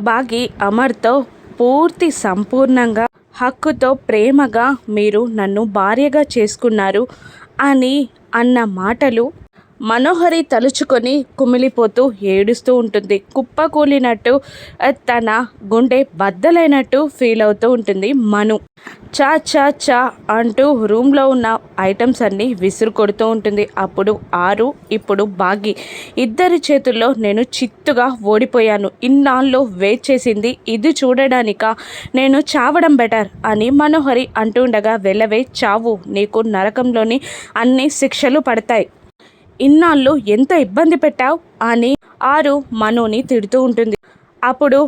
బాగి అమర్తో పూర్తి సంపూర్ణంగా హక్కుతో ప్రేమగా మీరు నన్ను భార్యగా చేసుకున్నారు అని అన్న మాటలు మనోహరి తలుచుకొని కుమిలిపోతూ ఏడుస్తూ ఉంటుంది. కుప్పకూలినట్టు తన గుండె బద్దలైనట్టు ఫీల్ అవుతూ ఉంటుంది మను. చా చా చా అంటూ రూమ్లో ఉన్న ఐటమ్స్ అన్నీ విసురు కొడుతూ ఉంటుంది. అప్పుడు ఆరు ఇప్పుడు బాగి. ఇద్దరి చేతుల్లో నేను చిత్తుగా ఓడిపోయాను. ఇన్నాళ్ళు వెయిట్ చేసింది. ఇది చూడడానిక? నేను చావడం బెటర్ అని మనోహరి అంటుండగా వెళ్ళవే చావు. నీకు నరకంలోని అన్ని శిక్షలు పడతాయి. ఇన్నాళ్ళు ఎంత ఇబ్బంది పెట్టావు? అని ఆరు మనుని తిడుతూ ఉంటుంది. అప్పుడు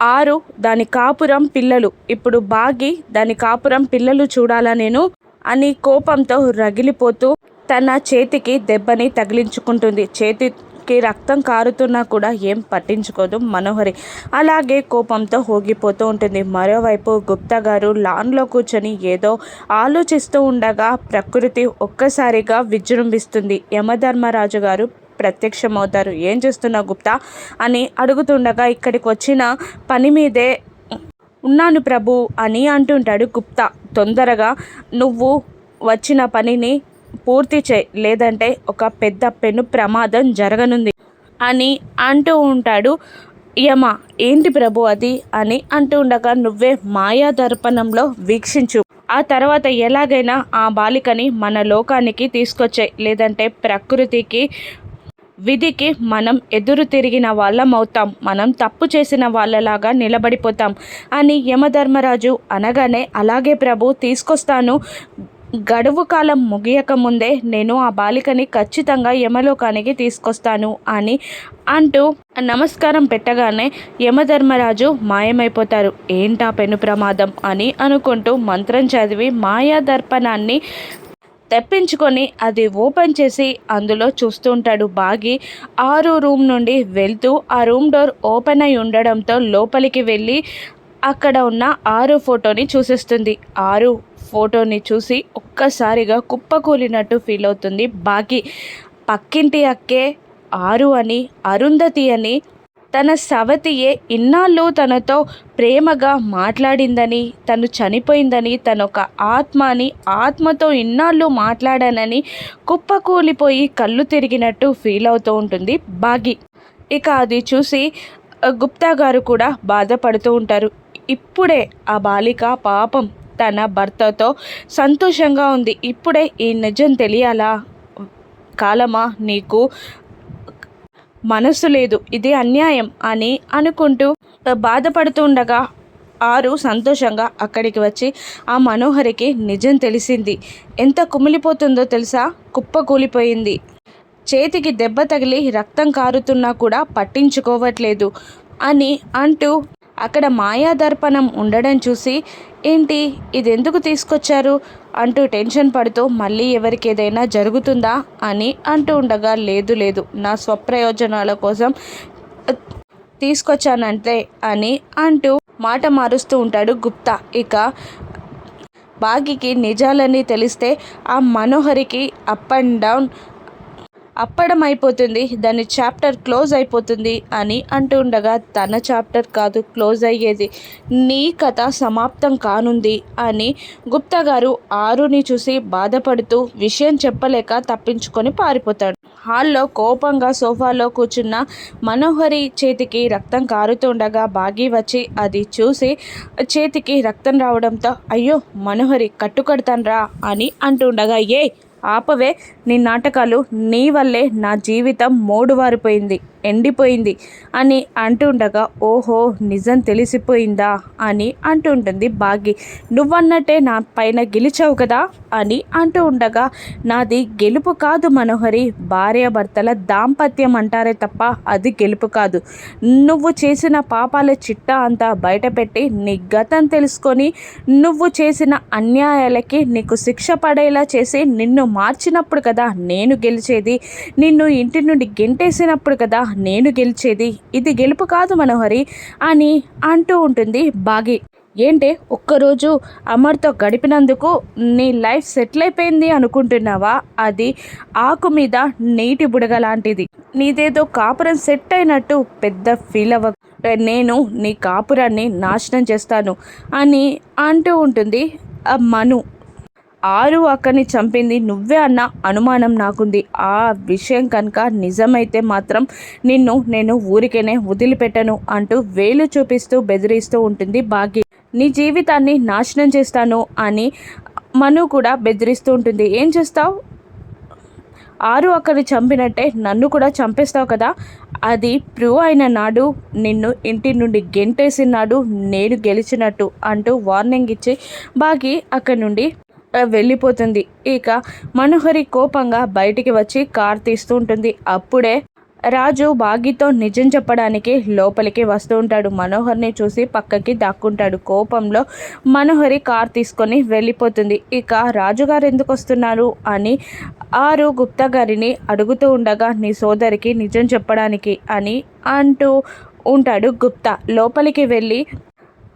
ఆరు దాని కాపురం పిల్లలు. ఇప్పుడు బాగి దాని కాపురం పిల్లలు చూడాలా నేను? అని కోపంతో రగిలిపోతూ తన చేతికి దెబ్బని తగిలించుకుంటుంది. చేతి కి రక్తం కారుతున్నా కూడా ఏం పట్టించుకోదు మనోహరి. అలాగే కోపంతో హోగిపోతూ ఉంటుంది. మరోవైపు గుప్తా గారు లాన్లో కూర్చొని ఏదో ఆలోచిస్తూ ఉండగా ప్రకృతి ఒక్కసారిగా విజృంభిస్తుంది. యమధర్మరాజు గారు ప్రత్యక్షమవుతారు. ఏం చేస్తున్నావు గుప్తా? అని అడుగుతుండగా ఇక్కడికి వచ్చిన పని మీదే ఉన్నాను ప్రభు అని అంటుంటాడు గుప్తా. తొందరగా నువ్వు వచ్చిన పనిని పూర్తి చేయి లేదంటే ఒక పెద్ద పెను ప్రమాదం జరగనుంది అని అంటూ ఉంటాడు. యమ ఏంటి ప్రభు అది? అని అంటూ ఉండగా నువ్వే మాయా దర్పణంలో వీక్షించు. ఆ తర్వాత ఎలాగైనా ఆ బాలికని మన లోకానికి తీసుకొచ్చాయి లేదంటే ప్రకృతికి విధికి మనం ఎదురు తిరిగిన వాళ్ళం అవుతాం. మనం తప్పు చేసిన వాళ్ళలాగా నిలబడిపోతాం. అని యమధర్మరాజు అనగానే అలాగే ప్రభు తీసుకొస్తాను. గడువు కాలం ముగియక ముందే నేను ఆ బాలికని ఖచ్చితంగా యమలోకానికి తీసుకొస్తాను అని అంటూ నమస్కారం పెట్టగానే యమధర్మరాజు మాయమైపోతారు. ఏంటా పెను ప్రమాదం అని అనుకుంటూ మంత్రం చదివి మాయా దర్పణాన్ని తెప్పించుకొని అది ఓపెన్ చేసి అందులో చూస్తూ ఉంటాడు బాగి. ఆరు రూమ్ నుండి వెళ్తూ ఆ రూమ్ డోర్ ఓపెన్ అయి ఉండడంతో లోపలికి వెళ్ళి అక్కడ ఉన్న ఆరు ఫోటోని చూసిస్తుంది. ఆరు ఫోటోని చూసి ఒక్కసారిగా కుప్పకూలినట్టు ఫీల్ అవుతుంది. బాకీ పక్కింటి అక్కే ఆరు అని అరుంధతి అని తన సవతియే ఇన్నాళ్ళు తనతో ప్రేమగా మాట్లాడిందని తను చనిపోయిందని తన ఒక ఆత్మ అని ఆత్మతో ఇన్నాళ్ళు మాట్లాడానని కుప్పకూలిపోయి కళ్ళు తిరిగినట్టు ఫీల్ అవుతూ ఉంటుంది. బాగి ఇక అది చూసి గుప్తా గారు కూడా బాధపడుతూ ఉంటారు. ఇప్పుడే ఆ బాలిక పాపం తన భర్తతో సంతోషంగా ఉంది. ఇప్పుడే ఈ నిజం తెలియాలా? కాలమా? నీకు మనసు లేదు. ఇది అన్యాయం అని అనుకుంటూ బాధపడుతూ ఉండగా ఆరు సంతోషంగా అక్కడికి వచ్చి ఆ మనోహరికి నిజం తెలిసింది. ఎంత కుమిలిపోతుందో తెలుసా? కుప్ప కూలిపోయింది. చేతికి దెబ్బ తగిలి రక్తం కారుతున్నా కూడా పట్టించుకోవట్లేదు అని అంటూ అక్కడ మాయాదర్పణం ఉండడం చూసి ఏంటి? ఇది ఎందుకు తీసుకొచ్చారు అంటూ టెన్షన్ పడుతూ మళ్ళీ ఎవరికి ఏదైనా జరుగుతుందా అని అంటూ ఉండగా లేదు లేదు నా స్వప్రయోజనాల కోసం తీసుకొచ్చానంటే తీసుకొచ్చానంతే అని అంటూ మాట మారుస్తూ ఉంటాడు గుప్తా. ఇక బాగికి నిజాలన్నీ తెలిస్తే ఆ మనోహరికి అప్ అండ్ డౌన్ అప్పడం అయిపోతుంది దాని చాప్టర్ క్లోజ్ అయిపోతుంది అని అంటూ ఉండగా తన చాప్టర్ కాదు క్లోజ్ అయ్యేది. నీ కథ సమాప్తం కానుంది అని గుప్తా గారు ఆరుని చూసి బాధపడుతూ విషయం చెప్పలేక తప్పించుకొని పారిపోతాడు. హాల్లో కోపంగా సోఫాలో కూర్చున్న మనోహరి చేతికి రక్తం కారుతుండగా బాగి వచ్చి అది చూసి చేతికి రక్తం రావడంతో అయ్యో మనోహరి కట్టుకడతాన్రా అని అంటుండగా ఏ ఆపవే నీ నాటకాలు నీ వల్లే నా జీవితం మోడువారిపోయింది. ఎండిపోయింది అని అంటుండగా ఓహో నిజం తెలిసిపోయిందా? అని అంటుంటుంది బాగి నువ్వన్నట్టే నా పైన గెలిచావు కదా? అని అంటూ ఉండగా నాది గెలుపు కాదు మనోహరి. భార్యాభర్తల దాంపత్యం అంటారే తప్ప అది గెలుపు కాదు. నువ్వు చేసిన పాపాల చిట్టా అంతా బయటపెట్టి నీ గతం తెలుసుకొని నువ్వు చేసిన అన్యాయాలకి నీకు శిక్ష పడేలా చేసి నిన్ను మార్చినప్పుడు కదా నేను గెలిచేది? నిన్ను ఇంటి నుండి గెంటేసినప్పుడు కదా నేను గెలిచేది ఇది గెలుపు కాదు మనోహరి అని అంటూ ఉంటుంది బాగి. ఏంటే ఒక్కరోజు అమర్తో గడిపినందుకు నీ లైఫ్ సెటిల్ అయిపోయింది అనుకుంటున్నావా? అది ఆకు మీద నీటి బుడగ లాంటిది. నీదేదో కాపురం సెట్ అయినట్టు పెద్ద ఫీల్ అవ్వ. నేను నీ కాపురాన్ని నాశనం చేస్తాను అని అంటూ ఉంటుంది ఆ మను. ఆరు అక్కని చంపింది నువ్వే అన్న అనుమానం నాకుంది. ఆ విషయం కనుక నిజమైతే మాత్రం నిన్ను నేను ఊరికేనే వదిలిపెట్టను అంటూ వేలు చూపిస్తూ బెదిరిస్తూ ఉంటుంది భాగ్య. నీ జీవితాన్ని నాశనం చేస్తాను అని మను కూడా బెదిరిస్తూ ఉంటుంది. ఏం చేస్తావు? ఆరు అక్కని చంపినట్టే నన్ను కూడా చంపేస్తావు కదా? అది ప్రూవ్ అయిన నాడు నిన్ను ఇంటి నుండి గెంటేసినాడు నేను గెలిచినట్టు అంటూ వార్నింగ్ ఇచ్చి బాగి అక్కడి నుండి వెళ్ళిపోతుంది. ఇక మనోహరి కోపంగా బయటికి వచ్చి కార్ తీస్తూ ఉంటుంది అప్పుడే రాజు బాగితో నిజం చెప్పడానికి లోపలికి వస్తూ ఉంటాడు. మనోహర్ని చూసి పక్కకి దాక్కుంటాడు. కోపంలో మనోహరి కార్ తీసుకొని వెళ్ళిపోతుంది. ఇక రాజుగారు ఎందుకు వస్తున్నారు అని ఆరు గుప్తా గారిని అడుగుతూ ఉండగా నీ సోదరికి నిజం చెప్పడానికి అని అంటూ ఉంటాడు గుప్తా. లోపలికి వెళ్ళి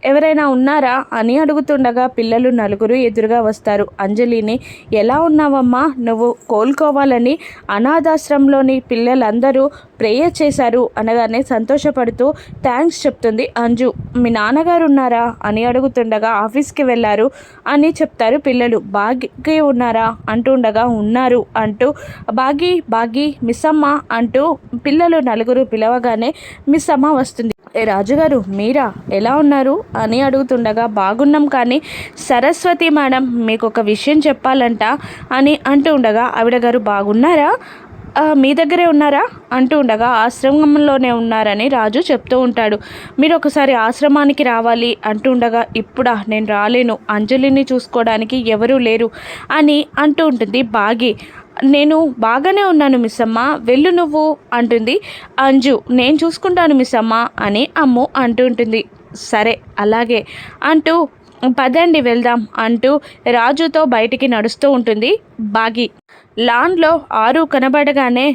ఎవరైనా ఉన్నారా అని అడుగుతుండగా పిల్లలు నలుగురు ఎదురుగా వస్తారు. అంజలిని ఎలా ఉన్నావమ్మా? నువ్వు కోలుకోవాలని అనాథాశ్రమంలోని పిల్లలందరూ ప్రేయర్ చేశారు అనగానే సంతోషపడుతూ థ్యాంక్స్ చెప్తుంది అంజు. మీ నాన్నగారు ఉన్నారా? అని అడుగుతుండగా ఆఫీస్కి వెళ్ళారు అని చెప్తారు పిల్లలు. బాగి ఉన్నారా? అంటుండగా ఉన్నారు అంటూ బాగి బాగి మిస్సమ్మ అంటూ పిల్లలు నలుగురు పిలవగానే మిస్సమ్మ వస్తుంది. ఏ రాజుగారు మీరా? ఎలా ఉన్నారు? అని అడుగుతుండగా బాగున్నాం కానీ సరస్వతి మేడం మీకు ఒక విషయం చెప్పాలంట అని అంటూ ఉండగా ఆవిడ గారు బాగున్నారా? మీ దగ్గరే ఉన్నారా? అంటూ ఉండగా ఆశ్రమంలోనే ఉన్నారని రాజు చెప్తూ ఉంటాడు. మీరు ఒకసారి ఆశ్రమానికి రావాలి అంటూ ఉండగా ఇప్పుడా నేను రాలేను. అంజలిని చూసుకోవడానికి ఎవరూ లేరు అని అంటూ ఉంటుంది బాగి. నేను బాగానే ఉన్నాను మిస్ అమ్మ వెళ్ళు నువ్వు అంటుంది. అంజు నేను చూసుకుంటాను మిస్ అమ్మ అని అమ్ము అంటుంటుంది సరే అలాగే అంటూ పదండి వెళ్దాం అంటూ రాజుతో బయటికి నడుస్తూ ఉంటుంది. బాగి లాన్లో ఆరు కనబడగానే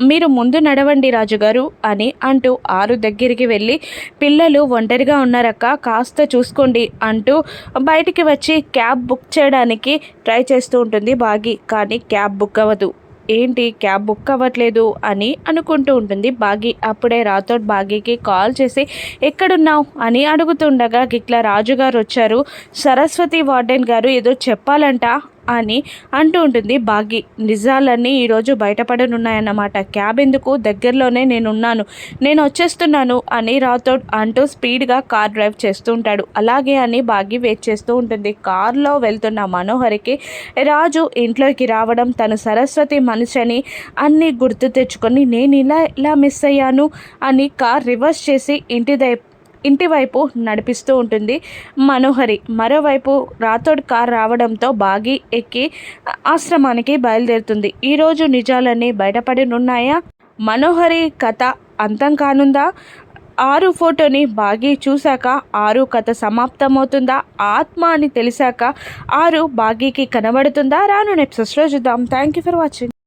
మీరు ముందు నడవండి రాజుగారు అని అంటూ ఆరు దగ్గరికి వెళ్ళి పిల్లలు ఒంటరిగా ఉన్నారక్క కాస్త చూసుకోండి అంటూ బయటికి వచ్చి క్యాబ్ బుక్ చేయడానికి ట్రై చేస్తూ ఉంటుంది బాగి. కానీ క్యాబ్ బుక్ అవ్వదు. ఏంటి క్యాబ్ బుక్ అవ్వట్లేదు అని అనుకుంటూ ఉంటుంది బాగి. అప్పుడే రాథోడ్ బాగీకి కాల్ చేసి ఎక్కడున్నావు? అని అడుగుతుండగా గిట్ల రాజుగారు వచ్చారు. సరస్వతి వార్డెన్ గారు ఏదో చెప్పాలంట అని అంటూ ఉంటుంది. భాగ్య నిజాలన్నీ ఈరోజు బయటపడనున్నాయన్నమాట. క్యాబ్ ఎందుకు? దగ్గరలోనే నేనున్నాను. నేను వచ్చేస్తున్నాను అని రాథోడ్ అంటూ స్పీడ్గా కార్ డ్రైవ్ చేస్తూ ఉంటాడు. అలాగే అని భాగ్య వెయిట్ చేస్తూ ఉంటుంది. కార్లో వెళ్తున్న మనోహరికి రాజు ఇంట్లోకి రావడం తను సరస్వతి మనిషిని అన్నీ గుర్తు తెచ్చుకొని నేను ఇలా ఇలా మిస్ అయ్యాను అని కార్ రివర్స్ చేసి ఇంటి దగ్గర ఇంటివైపు నడిపిస్తూ ఉంటుంది మనోహరి. మరోవైపు రాథోడ్ కార్ రావడంతో బాగి ఎక్కి ఆశ్రమానికి బయలుదేరుతుంది. ఈరోజు నిజాలన్నీ బయటపడినున్నాయా మనోహరి కథ అంతం కానుందా? ఆరు ఫోటోని బాగి చూశాక ఆరు కథ సమాప్తమవుతుందా? ఆత్మ అని తెలిసాక ఆరు బాగీకి కనబడుతుందా? రాను నెప్సెస్లో చూద్దాం. Thank you for watching